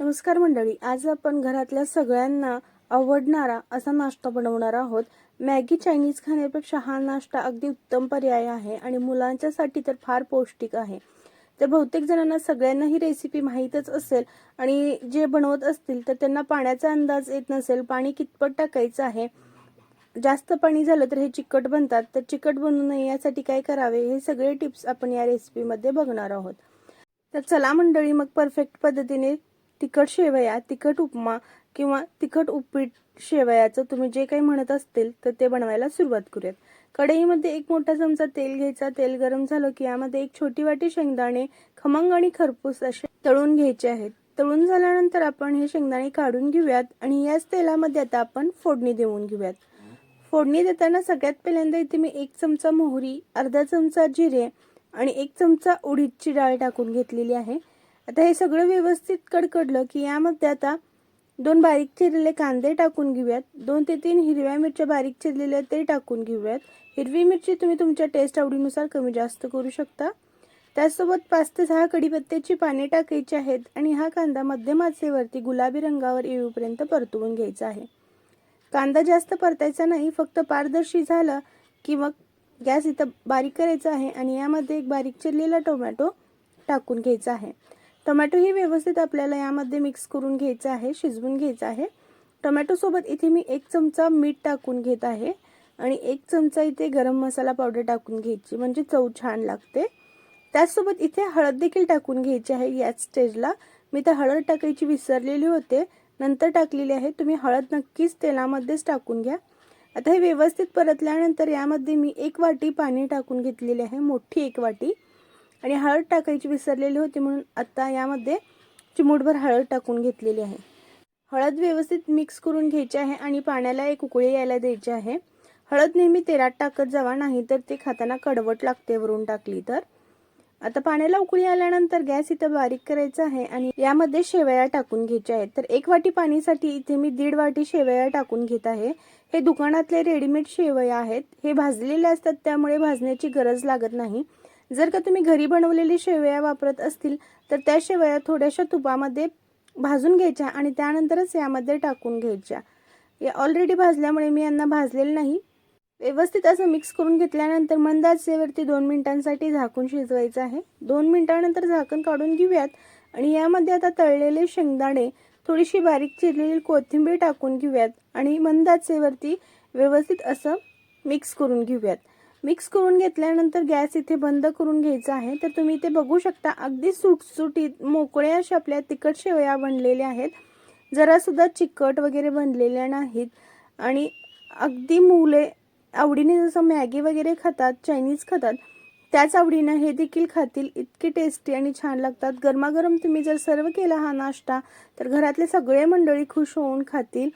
नमस्कार मंडळी आज आपण घरातल्या सगळ्यांना आवडणारा असा नाश्ता बनवणार आहोत. मॅगी चायनीज खाण्यापेक्षा हा नाश्ता अगदी उत्तम पर्याय आहे आणि मुलांच्यासाठी तर फार पौष्टिक आहे. तर बहुतेक जणांना सगळ्यांना ही रेसिपी माहीतच असेल आणि जे बनवत असतील तर त्यांना पाण्याचा अंदाज येत नसेल पाणी कितपत टाकायचं आहे. जास्त पाणी झालं तर हे चिकट बनतात. तर चिकट बनू नये यासाठी काय करावे हे सगळे टिप्स आपण या रेसिपीमध्ये बघणार आहोत. तर चला मंडळी मग परफेक्ट पद्धतीने तिखट शेवया तिखट उपमा किंवा तिखट उपीट शेवयाचं तुम्ही जे काही म्हणत असतील तर ते बनवायला सुरुवात करूयात. कढईमध्ये एक मोठा चमचा तेल घ्यायचा. तेल गरम झालं की यामध्ये एक छोटी वाटी शेंगदाणे खमंग आणि खरपूस असे तळून घ्यायचे आहेत. तळून झाल्यानंतर आपण हे शेंगदाणे काढून घेऊयात आणि याच तेलामध्ये आता आपण फोडणी देऊन घेऊयात. फोडणी देताना सगळ्यात पहिल्यांदा इथे मी एक चमचा मोहरी अर्धा चमचा जिरे आणि एक चमचा उडीदची डाळ टाकून घेतलेली आहे. आता हे सगळं व्यवस्थित कडकडलं की यामध्ये आता दोन बारीक चिरलेले कांदे टाकून घेऊयात. दोन ते तीन हिरव्या मिरच्या बारीक चिरलेल्या ते टाकून घेऊयात. हिरवी मिरची तुम्ही तुमच्या टेस्ट आवडीनुसार कमी जास्त करू शकता. त्यासोबत पाच ते सहा कडीपत्त्याची पाने टाकायची आहेत आणि हा कांदा मध्यम आचेवरती गुलाबी रंगावर येऊपर्यंत परतवून घ्यायचा आहे. कांदा जास्त परतायचा नाही फक्त पारदर्शी झालं की मग गॅस इथं बारीक करायचा आहे आणि यामध्ये एक बारीक चिरलेला टोमॅटो टाकून घ्यायचा आहे. टोमॅटो ही व्यवस्थित आपल्याला यामध्ये मिक्स करून घ्यायचं आहे शिजवून घ्यायचं आहे. टोमॅटोसोबत इथे मी एक चमचा मीठ टाकून घेत आहे आणि एक चमचा इथे गरम मसाला पावडर टाकून घ्यायची म्हणजे चव छान लागते. त्याचसोबत इथे हळद देखील टाकून घ्यायची आहे याच स्टेजला. मी तर हळद टाकायची विसरलेली होते नंतर टाकलेली आहे. तुम्ही हळद नक्कीच तेलामध्येच टाकून घ्या. आता हे व्यवस्थित परतल्यानंतर यामध्ये मी एक वाटी पाणी टाकून घेतलेली आहे मोठी एक वाटी. आणि हळद टाकायची विसरलेली होती म्हणून आता यामध्ये चिमूटभर हळद टाकून घेतलेली आहे. हळद व्यवस्थित मिक्स करून घ्यायची आहे आणि पाण्याला एक उकळी यायला द्यायची आहे. हळद नेहमी तेलात टाकत जावा नाही तर ते खाताना कडवट लागते वरून टाकली तर. आता पाण्याला उकळी आल्यानंतर गॅस इथं बारीक करायचा आहे आणि यामध्ये शेवया टाकून घ्यायच्या आहेत. तर एक वाटी पाणीसाठी इथे मी दीड वाटी शेवया टाकून घेत आहे. हे दुकानातले रेडीमेड शेवया आहेत. हे भाजलेले असतात त्यामुळे भाजण्याची गरज लागत नाही. जर का तुम्ही घरी बनवलेली शेवया वापरत असतील तर त्या शेवया थोड्याशा तुपामध्ये भाजून घ्यायच्या आणि त्यानंतरच यामध्ये टाकून घ्यायच्या. या ऑलरेडी भाजल्यामुळे मी यांना भाजलेलं नाही. व्यवस्थित असं मिक्स करून घेतल्यानंतर मंद आचेवरती दोन मिनिटांसाठी झाकून शिजवायचं आहे. दोन मिनिटानंतर झाकण काढून घेऊयात आणि यामध्ये आता तळलेले शेंगदाणे थोडीशी बारीक चिरलेली कोथिंबीर टाकून घेऊयात आणि मंद आचेवरती व्यवस्थित असं मिक्स करून घेऊयात. मिक्स करून घेतल्यानंतर गॅस इथे बंद करून घ्यायचा आहे. तर तुम्ही इथे बघू शकता अगदी सुटसुटीत मोकळ्या अशा आपल्या तिखट शेवया बनलेल्या आहेत. जरासुद्धा चिकट वगैरे बनलेल्या नाहीत. आणि अगदी मुले आवडीने जसं मॅगी वगैरे खातात चायनीज खातात त्याच आवडीनं हे देखील खातील. इतके टेस्टी आणि छान लागतात. गरमागरम तुम्ही जर सर्व केला हा नाश्ता तर घरातले सगळे मंडळी खुश होऊन खातील.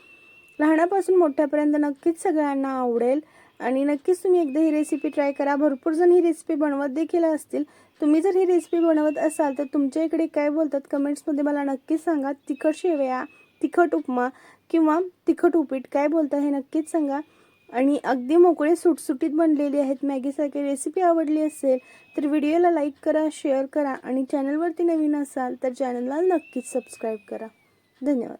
लहानापासून मोठ्यापर्यंत नक्कीच सगळ्यांना आवडेल. आणि नक्कीच तुम्ही एकदा ही रेसिपी ट्राय करा. भरपूर जण ही रेसिपी बनवत देखील असतील. तुम्ही जर ही रेसिपी बनवत असाल तर तुमच्या इकडे काय बोलतात कमेंट्समध्ये मला नक्कीच सांगा. तिखट शेवया तिखट उपमा किंवा तिखट उपीट काय बोलता हे नक्कीच सांगा. आणि अगदी मोकळे सुटसुटीत बनलेली आहेत. मॅगीसारखी रेसिपी आवडली असेल तर व्हिडिओला लाईक करा शेअर करा. आणि चॅनलवरती नवीन असाल तर चॅनलला नक्कीच सबस्क्राईब करा. धन्यवाद.